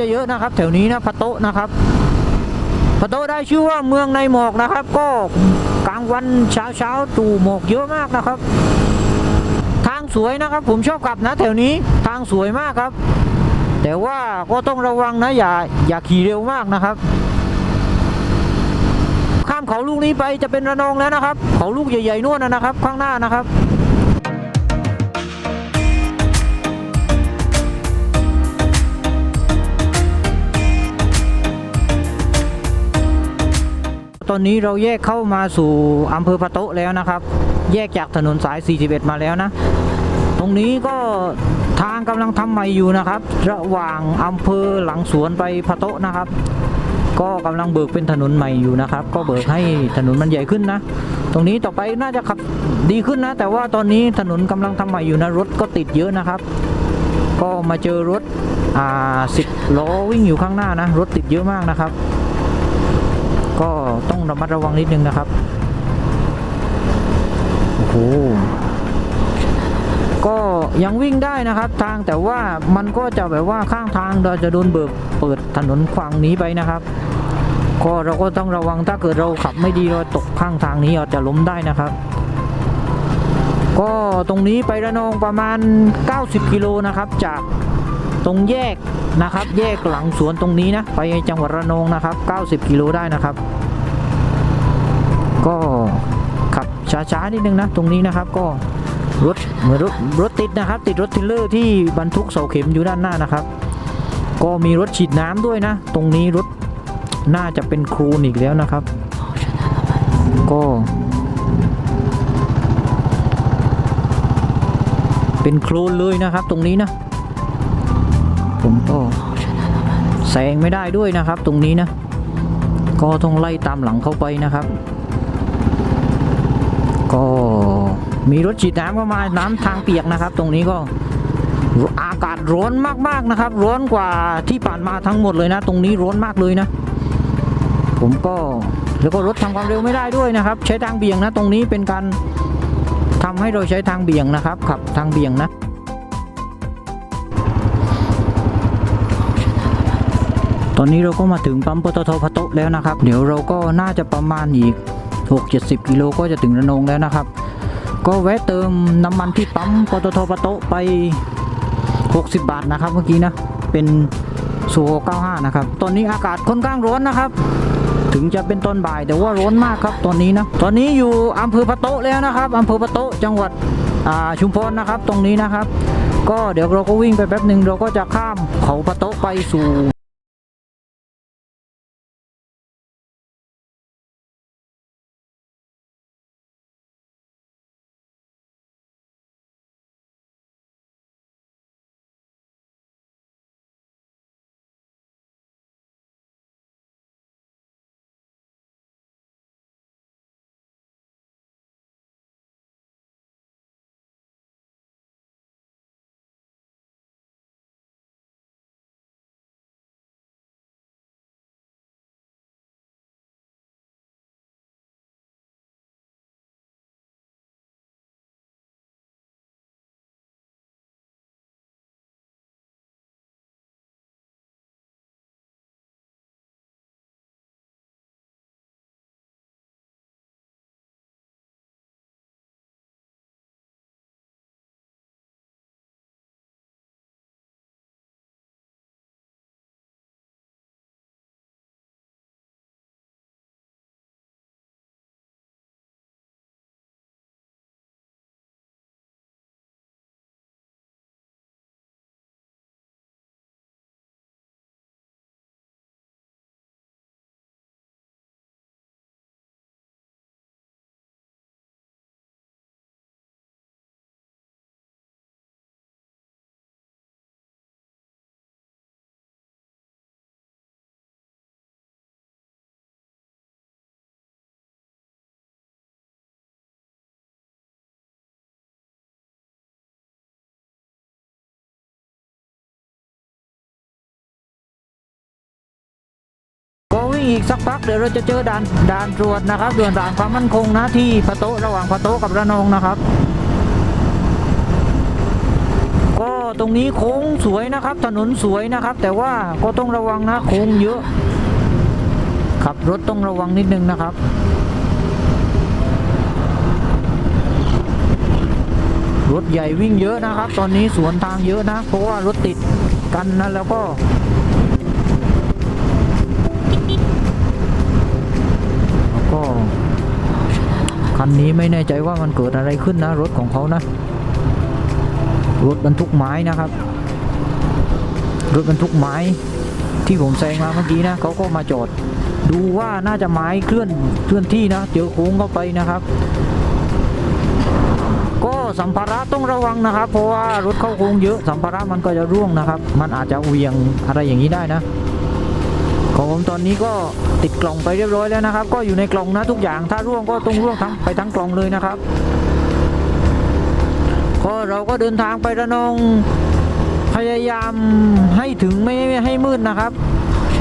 จะเยอะนะครับ แถวนี้นะพะโตนะครับพะโตได้ชื่อว่าเมืองในหมอกนะครับ ก็กลางวันเช้าเช้าๆตู่หมอกเยอะมากนะครับ ทางสวยนะครับ ผมชอบขับนะ แถวนี้ทางสวยมากครับ แต่ว่าก็ต้องระวังนะอย่าอย่าขี่เร็วมากนะครับ ข้ามเขาลูกนี้ไปจะเป็นระนองแล้วนะครับ เขาลูกใหญ่ๆนู่นนะนะครับ ข้างหน้านะครับ ตอนนี้เราแยกเข้ามาสู่อำเภอพะโตะแล้วนะครับ แยกจากถนนสาย 41 มาแล้วนะ ตรงนี้ก็ทางกำลังทำใหม่อยู่นะครับ ระหว่างอำเภอหลังสวนไปพะโตะนะครับ ก็กำลังเบิกเป็นถนนใหม่อยู่นะครับ ก็เบิกให้ถนนมันใหญ่ขึ้นนะ ตรงนี้ต่อไปน่าจะขับดีขึ้นนะ แต่ว่าตอนนี้ถนนกำลังทำใหม่อยู่นะรถก็ติดเยอะนะครับ ก็มาเจอรถอ่าสิบล้อวิ่งอยู่ข้างหน้านะ รถติดเยอะมากนะครับ ก็ต้องระมัดระวังนิดนึงนะครับ โอ้โห ก็ยังวิ่งได้นะครับทางแต่ว่ามันก็จะแบบว่าข้างทางเราจะโดนเบิกเปิดถนนขวางนี้ไปนะครับ ก็เราก็ต้องระวังถ้าเกิดเราขับไม่ดีเราตกข้างทางนี้อาจจะล้มได้นะครับ ก็ตรงนี้ไประนองประมาณ 90 กิโลนะครับจาก ตรงแยกนะครับ แยกหลังสวนตรงนี้นะ ไปจังหวัดระนองนะครับ 90 กิโลได้นะครับ ก็ขับช้าๆนิดนึงนะ ตรงนี้นะครับก็รถเหมือนรถรถติดนะครับ ติดรถเทรลเลอร์ที่บรรทุกเสาเข็มอยู่ด้านหน้านะครับ ก็มีรถฉีดน้ำด้วยนะ ตรงนี้รถน่าจะเป็นครูนอีกแล้วนะครับ ก็ เป็นโคลนเลยนะครับตรงนี้นะ แซงไม่ได้ด้วยนะครับ ตรงนี้นะ ก็ต้องไล่ตามหลังเข้าไปนะครับ ก็มีรถฉีดน้ำเข้ามาน้ำทางเปียกนะครับ ตรงนี้ก็อากาศร้อนมากๆนะครับ ร้อนกว่าที่ผ่านมาทั้งหมดเลยนะ ตรงนี้ร้อนมากเลยนะ ผมก็แล้วก็รถทำความเร็วไม่ได้ด้วยนะครับ ใช้ทางเบี่ยงนะ ตรงนี้เป็นการทำให้เราใช้ทางเบี่ยงนะครับ ขับทางเบี่ยงนะ อนนี้เราก็มาถึงปั๊มปตทพะโตแล้วนะครับ เดี๋ยวเราก็น่าจะประมาณอีก 6-70 กิโลก็จะถึงระนองแล้วนะครับ ก็แวะเติมน้ำมันที่ปั๊มปตทพะโตไป 60 บาทนะครับเมื่อกี้นะ เป็นสู95 นะครับ ตอนนี้อากาศค่อนข้างร้อนนะครับ ถึงจะเป็นตอนบ่ายแต่ว่าร้อนมากครับตอนนี้นะ ตอนนี้อยู่อำเภอพะโตแล้วนะครับอำเภอพะโตจังหวัดชุมพรนะครับ ตรงนี้นะครับ ก็เดี๋ยวเราก็วิ่งไปแป๊บหนึ่งเราก็จะข้ามเขาพะโตไปสู่ อีกสักพักเดี๋ยวเราจะเจอด่านด่านตรวจนะครับด่วนด่านความมั่นคงนะที่พะโตระหว่างพะโตกับระนองนะครับ ก็ตรงนี้โค้งสวยนะครับ ถนนสวยนะครับ แต่ว่าก็ต้องระวังนะโค้งเยอะขับรถต้องระวังนิดนึงนะครับรถใหญ่วิ่งเยอะนะครับ ตอนนี้สวนทางเยอะนะ เพราะว่ารถติดกันนะแล้วก็ แล้ว ก็คันนี้ไม่แน่ใจว่ามันเกิดอะไรขึ้นนะ รถของเขานะ รถบรรทุกไม้นะครับ รถบรรทุกไม้ที่ผมแซงมาเมื่อกี้นะเขาก็มาจอด ดูว่าน่าจะไม้เคลื่อนเคลื่อนที่นะเจอโค้งเข้าไปนะครับ ก็สัมภาระต้องระวังนะครับ เพราะว่ารถเข้าโค้งเยอะสัมภาระมันก็จะร่วงนะครับ มันอาจจะเวียงอะไรอย่างนี้ได้นะ ของผมตอนนี้ก็ติดกล่องไปเรียบร้อยแล้วนะครับ ก็อยู่ในกล่องนะทุกอย่างถ้าร่วงก็ต้องร่วงทั้งไปทั้งกล่องเลยนะครับ ก็เราก็เดินทางไประนองพยายามให้ถึงไม่ให้มืดนะครับ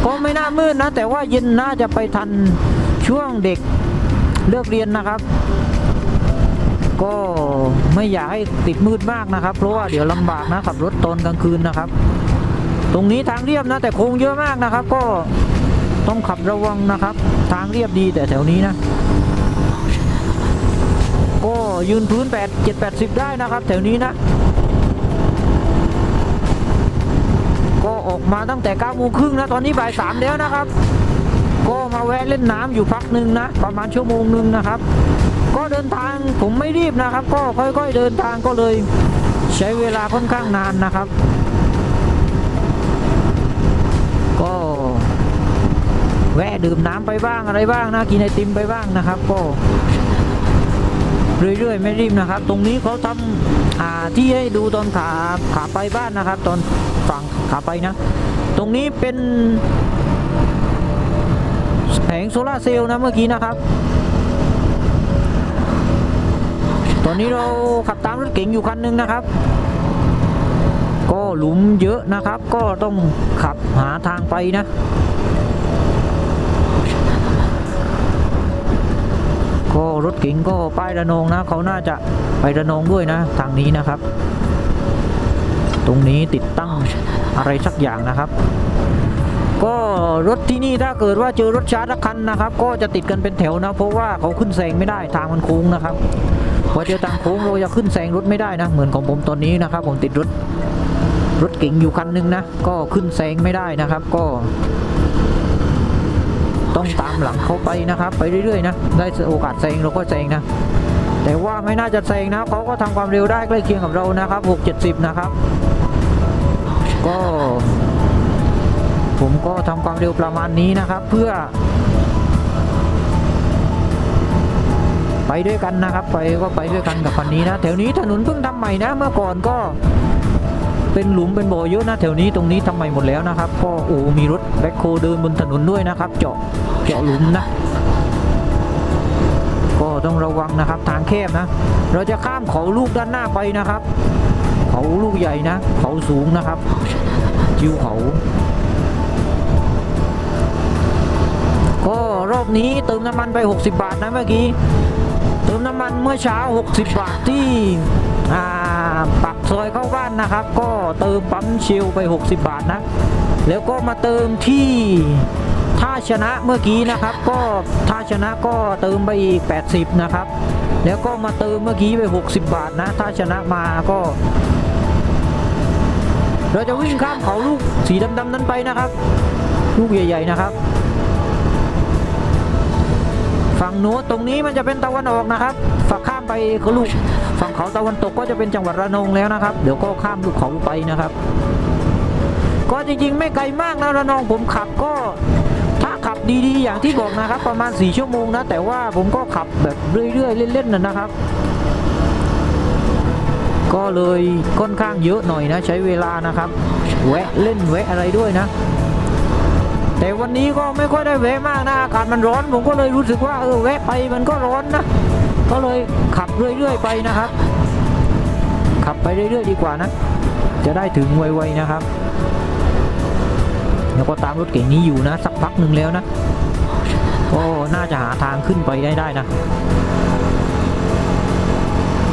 ก็ไม่น่ามืดนะ แต่ว่าเย็นน่าจะไปทันช่วงเด็กเลิกเรียนนะครับ ก็ไม่อยากให้ติดมืดมากนะครับ เพราะว่าเดี๋ยวลำบากนะขับรถตอนกลางคืนนะครับ ตรงนี้ทางเรียบนะ แต่โค้งเยอะมากนะครับ ก็ต้องขับระวังนะครับ ทางเรียบดีแต่แถวนี้นะ ก็ยืนพื้น8 7 80 ได้นะครับ แถวนี้นะ ก็ออกมาตั้งแต่9โมงครึ่งนะ ตอนนี้บ่าย3แล้วนะครับ ก็มาแวะเล่นน้ำอยู่พักหนึ่งนะ ประมาณชั่วโมงหนึ่งนะครับ ก็เดินทางผมไม่รีบนะครับ ก็ค่อยๆเดินทางก็เลย ใช้เวลาค่อนข้างนานนะครับ แวะดื่มน้ำไปบ้างอะไรบ้างนะกินไอติมไปบ้างนะครับ ก็ เรื่อยๆไม่รีบนะครับ ตรงนี้เขาทำอ่าที่ให้ดูตอนขาขาไปบ้านนะครับ ตอนฝั่งขาไปนะ ตรงนี้เป็นแผงโซลาเซลล์นะเมื่อกี้นะครับ ตอนนี้เราขับตามรถเก๋งอยู่คันหนึ่งนะครับก็หลุมเยอะนะครับ ก็ต้องขับหาทางไปนะ ก็รถเก๋งก็ป้ายระนองนะเขาน่าจะไประนองด้วยนะ ทางนี้นะครับ ตรงนี้ติดตั้งอะไรสักอย่างนะครับ ก็รถที่นี่ถ้าเกิดว่าเจอรถชาร์จสักคันนะครับ ก็จะติดกันเป็นแถวนะ เพราะว่าเขาขึ้นแซงไม่ได้ทางมันโค้งนะครับพอเจอทางโค้งเราจะขึ้นแซงรถไม่ได้นะ เหมือนของผมตอนนี้นะครับ ผมติดรถรถเก๋งอยู่คันหนึงนะ ก็ขึ้นแซงไม่ได้นะครับ ก็ ต้องตามหลังเขาไปนะครับ ไปเรื่อยๆนะได้โอกาสแซงเราก็แซงนะแต่ว่าไม่น่าจะแซงนะเขาก็ทำความเร็วได้ใกล้เคียงกับเรานะครับ6 70 นะครับ ก็ ผมก็ทำความเร็วประมาณนี้นะครับ เพื่อ ไปด้วยกันนะครับ ไปก็ไปด้วยกันกับคันนี้นะแถวนี้ถนนเพิ่งทำใหม่นะเมื่อก่อนก็ เป็นหลุมเป็นบ่อเยอะนะแถวนี้ตรงนี้ทำใหม่หมดแล้วนะครับก็โอ้มีรถแบ็คโฮเดินบนถนนด้วยนะครับ เจาะเจาะหลุมนะ ก็ต้องระวังนะครับทางแคบนะ เราจะข้ามเขาลูกด้านหน้าไปนะครับ เขาลูกใหญ่นะ เขาสูงนะครับจิวเขาก็รอบนี้เติมน้ำมันไป 60 บาทนะเมื่อกี้ เติมน้ำมันเมื่อเช้า 60 บาทที่อ่า ปักซอยเข้าบ้านนะครับ ก็เติมปั๊มเชลไป 60 บาทนะ แล้วก็มาเติมที่ท่าชนะเมื่อกี้นะครับ ก็ท่าชนะก็เติมไปอีก 80 นะครับ แล้วก็มาเติมเมื่อกี้ไป 60 บาทนะท่าชนะมาก็ เราจะวิ่งข้ามเขาลูกสีดำๆนั้นไปนะครับ ลูกใหญ่ ๆนะครับฝั่งโน้นตรงนี้มันจะเป็นตะวันออกนะครับ ฝั่งข้ามไปเขาลูก ฝั่งเขาตะวันตกก็จะเป็นจังหวัดระนองแล้วนะครับ เดี๋ยวก็ข้ามลูกเขาไปนะครับ ก็จริงๆไม่ไกลมากนะระนองผมขับก็ถ้าขับดีๆ อย่างที่บอกนะครับ ประมาณ 4 ชั่วโมงนะ แต่ว่าผมก็ขับแบบเรื่อยๆ เล่นๆนะนะครับ ก็เลยค่อนข้างเยอะหน่อยนะ ใช้เวลานะครับ แวะเล่นแวะอะไรด้วยนะแต่วันนี้ก็ไม่ค่อยได้แวะมากนะอากาศมันร้อนผมก็เลยรู้สึกว่าเออแวะไปมันก็ร้อนนะ ก็เลยขับเรื่อยๆไปนะครับ ขับไปเรื่อยๆดีกว่านะ จะได้ถึงไวๆนะครับ แล้วก็ตามรถเก่งนี้อยู่นะ สักพักหนึ่งแล้วนะก็น่าจะหาทางขึ้นไปได้ได้นะ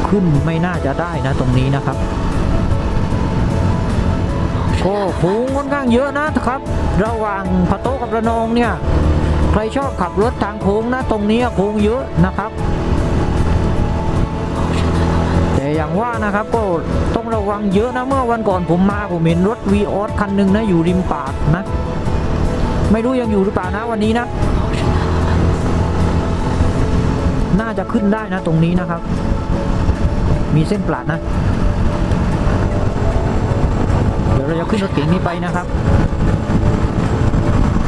ขึ้นไม่น่าจะได้นะตรงนี้นะครับก็โค้งค่อนข้างเยอะนะครับ ระหว่างพะโต๊กับระนองเนี่ย ใครชอบขับรถทางโค้งนะตรงนี้โค้งเยอะนะครับ อย่างว่านะครับก็ต้องระวังเยอะนะเมื่อวันก่อนผมมาผมเห็นรถวีออสคันหนึ่งนะอยู่ริมปากนะ ไม่รู้ยังอยู่หรือเปล่านะวันนี้นะ น่าจะขึ้นได้นะตรงนี้นะครับ มีเส้นปลาดนะ เดี๋ยวเราจะขึ้นรถเก๋งนี้ไปนะครับ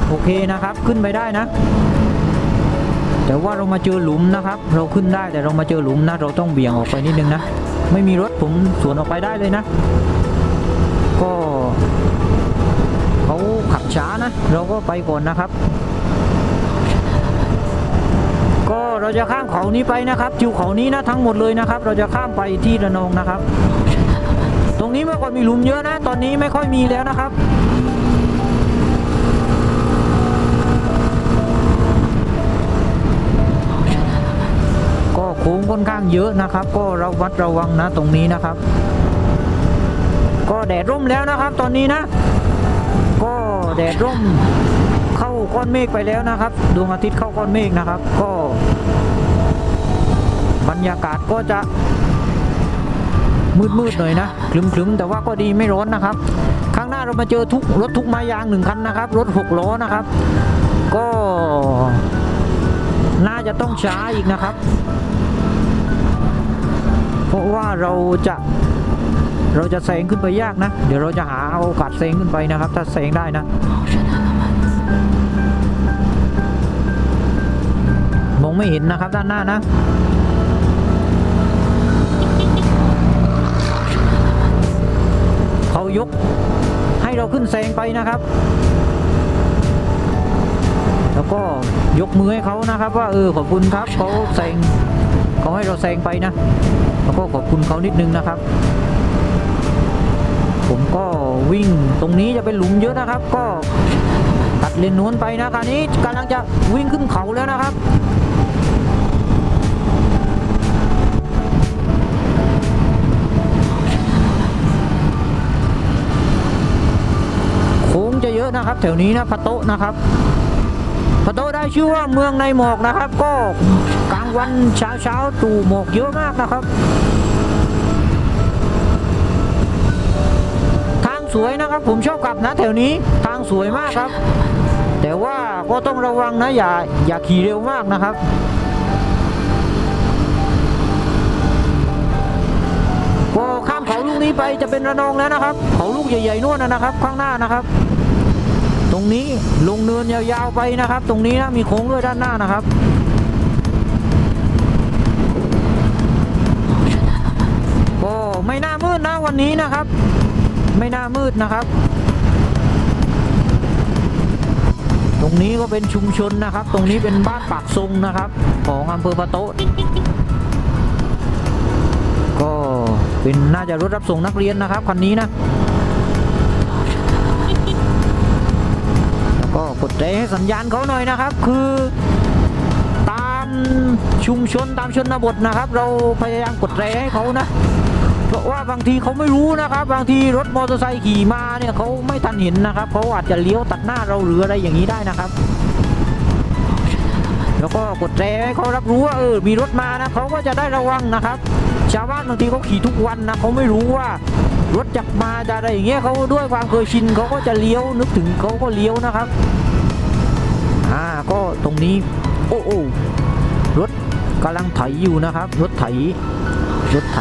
โอเคนะครับขึ้นไปได้นะแต่ว่าเรามาเจอหลุมนะครับ เราขึ้นได้แต่เรามาเจอหลุมนะ เราต้องเบี่ยงออกไปนิดนึงนะ ไม่มีรถผมสวนออกไปได้เลยนะ ก็เขาขับช้านะ เราก็ไปก่อนนะครับ ก็เราจะข้ามเขานี้ไปนะครับจิวเขานี้นะทั้งหมดเลยนะครับ เราจะข้ามไปที่ระนองนะครับ ตรงนี้เมื่อก่อนมีหลุมเยอะนะ ตอนนี้ไม่ค่อยมีแล้วนะครับ ค่อนข้างเยอะนะครับ ก็ระวัดระวังนะตรงนี้นะครับ ก็แดดร่มแล้วนะครับ ตอนนี้นะ ก็แดดร่มเข้าก้อนเมฆไปแล้วนะครับดวงอาทิตย์เข้าก้อนเมฆนะครับ ก็ บรรยากาศก็จะมืดๆหน่อยนะคลึมๆแต่ว่าก็ดีไม่ร้อนนะครับ ข้างหน้าเรามาเจอทุกรถทุกม้ยางหนึ่งคันนะครับ รถหกล้อนะครับ ก็ น่าจะต้องช้าอีกนะครับ เพราะว่าเราจะเราจะแซงขึ้นไปยากนะ เดี๋ยวเราจะหาเอาโอกาสแซงขึ้นไปนะครับ ถ้าแซงได้นะมองไม่เห็นนะครับด้านหน้านะเขายกให้เราขึ้นแซงไปนะครับ แล้วก็ยกมือให้เขานะครับ ว่าเออขอบคุณครับเขาแซง เขาให้เราแซงไปนะแล้วก็ขอบคุณเขานิดนึงนะครับ ผมก็วิ่งตรงนี้จะเป็นหลุมเยอะนะครับ ก็ตัดเลนนู้นไปนะคราวนี้กำลังจะวิ่งขึ้นเขาแล้วนะครับโค้งจะเยอะนะครับ แถวนี้นะพะโตนะครับ ได้ชื่อว่าเมืองในหมอกนะครับ ก็กลางวันเช้าเช้าๆตู่หมอกเยอะมากนะครับ ทางสวยนะครับผมชอบขับนะแถวนี้ทางสวยมากครับ แต่ว่าก็ต้องระวังนะอย่าอย่าขี่เร็วมากนะครับก็ข้ามเขาลูกนี้ไปจะเป็นระนองแล้วนะครับ เขาลูกใหญ่ๆนู่นนะนะครับ ข้างหน้านะครับ ตรงนี้ลงเนินยาวๆไปนะครับ ตรงนี้นะมีโค้งด้วยด้านหน้านะครับก็ไม่น่ามืดนะวันนี้นะครับ ไม่น่ามืดนะครับ ตรงนี้ก็เป็นชุมชนนะครับ ตรงนี้เป็นบ้านปากทรงนะครับ ของอำเภอพะโตะก็เป็นน่าจะรถรับส่งนักเรียนนะครับคันนี้นะ กดเตะให้สัญญาณเขาหน่อยนะครับ คือตามชุมชนตามชนบทนะครับ เราพยายามกดเตะให้เขานะ เพราะว่าบางทีเขาไม่รู้นะครับ บางทีรถมอเตอร์ไซค์ขี่มาเนี่ยเขาไม่ทันเห็นนะครับเขาอาจจะเลี้ยวตัดหน้าเราหรืออะไรอย่างนี้ได้นะครับ แล้วก็กดแตรให้เขารับรู้ว่าเออมีรถมานะเขาก็จะได้ระวังนะครับ ชาวบ้านบางทีเขาขี่ทุกวันนะเขาไม่รู้ว่ารถจะมาจะอะไรอย่างเงี้ยเขาด้วยความเคยชินเขาก็จะเลี้ยวนึกถึงเขาก็เลี้ยวนะครับ อ่าก็ตรงนี้ โอ้โอ้รถกำลังไถอยู่นะครับ รถไถ รถไถ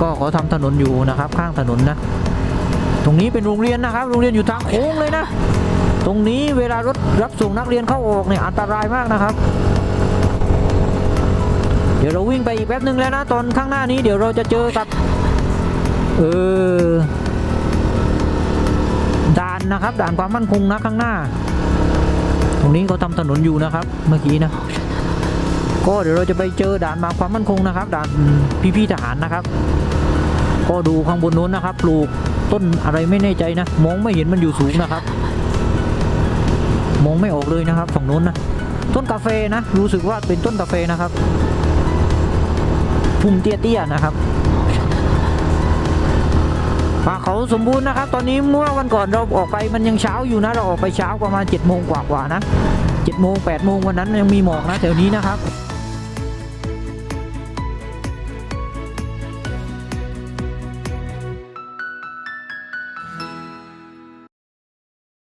ก็เขาทำถนนอยู่นะครับ ข้างถนนนะ ตรงนี้เป็นโรงเรียนนะครับ โรงเรียนอยู่ทางโค้งเลยนะ ตรงนี้เวลารถรับส่งนักเรียนเข้าออกเนี่ยอันตรายมากนะครับเดี๋ยวเราวิ่งไปอีกแป๊บนึงแล้วนะ ตอนข้างหน้านี้เดี๋ยวเราจะเจอกับ เออ นะครับ ด่านความมั่นคงนะข้างหน้า ตรงนี้เขาทำถนนอยู่นะครับ เมื่อกี้นะ ก็เดี๋ยวเราจะไปเจอด่านมาความมั่นคงนะครับ ด่านพี่ๆทหารนะครับ ก็ดูข้างบนนู้นนะครับ ปลูกต้นอะไรไม่แน่ใจนะ มองไม่เห็นมันอยู่สูงนะครับ มองไม่ออกเลยนะครับฝั่งนู้นนะต้นกาแฟนะ รู้สึกว่าเป็นต้นกาแฟนะครับ พุ่มเตี้ยๆนะครับ เขาสมบูรณ์นะครับ ตอนนี้เมื่อวันก่อนเราออกไปมันยังเช้าอยู่นะ เราออกไปเช้าประมาณ7จ็ดโมงกว่าๆนะ7จ็ดโมงแปดโมงวันนั้นยังมีหมอกนะแถวนี้นะครับ